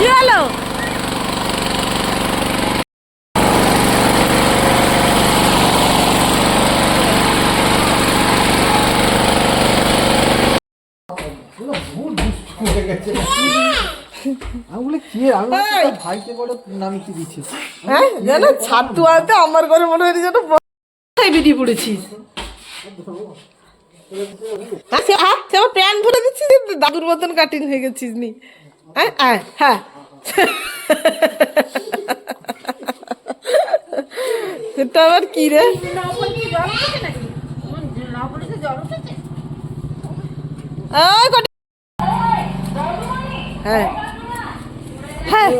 কি হ্যাঁ জানো ছাতু আনতে আমার ঘরে মনে হয় যেন বেরিয়ে পড়েছিস? হ্যাঁ সে আমার প্যান্ট ধরে দিচ্ছিস দাদুর মতন কাটিং হয়ে গেছিস নি? হ্যাঁ হ্যাঁ সেটা আবার কি রে? হ্যাঁ। হ্যাঁ।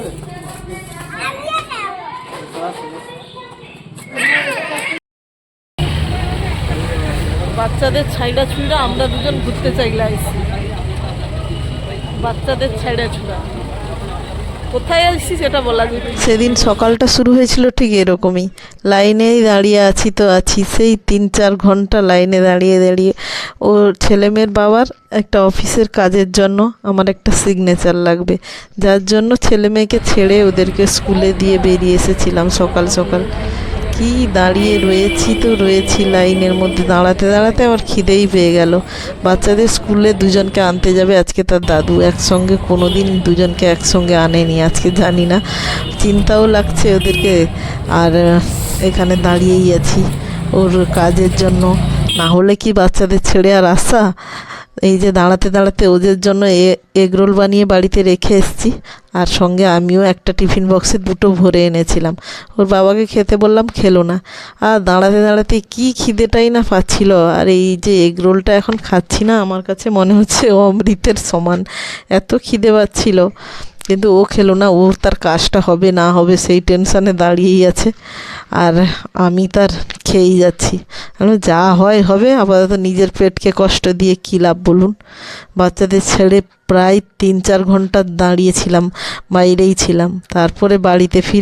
বাচ্চাদের ছাইড়া ছুঁড়া আমরা দুজন ঘুরতে চাইলে আইসি বাচ্চাদের ছুঁড়া যাবে সেদিন সকালটা শুরু হয়েছিল ঠিক এরকমই। লাইনেই দাঁড়িয়ে আছি তো আছি, সেই তিন চার ঘণ্টা লাইনে দাঁড়িয়ে দাঁড়িয়ে। ও ছেলেমেয়ের বাবার একটা অফিসের কাজের জন্য আমার একটা সিগনেচার লাগবে। যার জন্য ছেলেমেয়েকে ছেড়ে ওদেরকে স্কুলে দিয়ে বেরিয়ে এসেছিলাম সকাল সকাল। কি দাঁড়িয়ে রয়েছি তো রয়েছি লাইনের মধ্যে, দাঁড়াতে দাঁড়াতে আমার খিদেই পেয়ে গেল। বাচ্চাদের স্কুলে দুজনকে আনতে যাবে, আজকে তার দাদু একসঙ্গে কোনো দিন দুজনকে একসঙ্গে আনেনি, আজকে জানি না। চিন্তাও লাগছে ওদেরকে, আর এখানে দাঁড়িয়েই আছি ওর কাজের জন্য। না হলে কি বাচ্চাদের ছেড়ে আর আসা? এই যে দাঁড়াতে দাঁড়াতে ওদের জন্য এগ রোল বানিয়ে বাড়িতে রেখে এসেছি। আর সঙ্গে আমিও একটা টিফিন বক্সে দুটো ভরে এনেছিলাম। ওর বাবাকে খেতে বললাম, খেলো না। আর দাঁড়াতে দাঁড়াতে কি খিদেটাই না পাচ্ছিল। আর এই যে এগ রোলটা এখন খাচ্ছি না, আমার কাছে মনে হচ্ছে অমৃতের সমান। এত খিদে পাচ্ছিল। কিন্তু ও খেলো না, ওর তার কাজটা হবে না হবে সেই টেনশানে দাঁড়িয়েই আছে। আর আমি তার খেয়েই যাচ্ছি। আমি যা হয় হবে, আপাতত নিজের পেটকে কষ্ট দিয়ে কী লাভ বলুন? বাচ্চাদের ছেড়ে প্রায় তিন চার ঘণ্টা দাঁড়িয়েছিলাম, বাইরেই ছিলাম। তারপরে বাড়িতে ফিরে